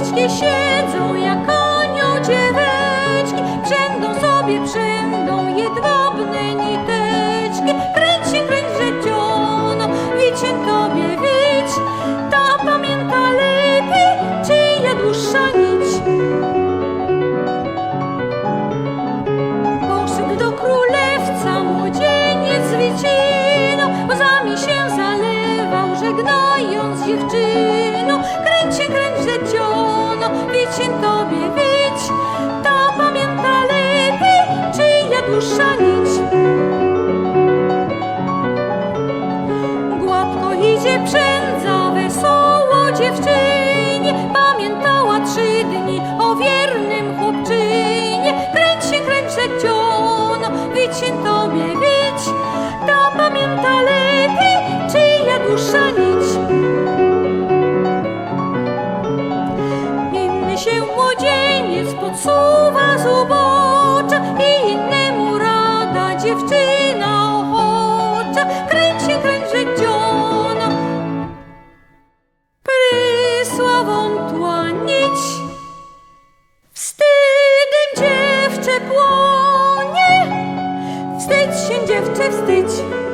Króliczki siedzą jak anioł dzieweczki, przędą sobie przędą jedwabne niteczki. Kręć się, kręć, widź się tobie, widź, ta pamięta lepiej, czyja dłuższa nić. Poszedł do królewca młodzieniec z wiedźminą, łzami się zalewał, żegnając dziewczyną. Kręć się, kręć, tobie, się przędza wesoło dziewczynie, pamiętała trzy dni o wiernym chłopczynie. Kręć się, kręć się ciono, wyć się tobie wyć, ta pamięta lepiej, czyja dusza nić. Miejmy się młodzieniec pod sól, dziewczę wstydź.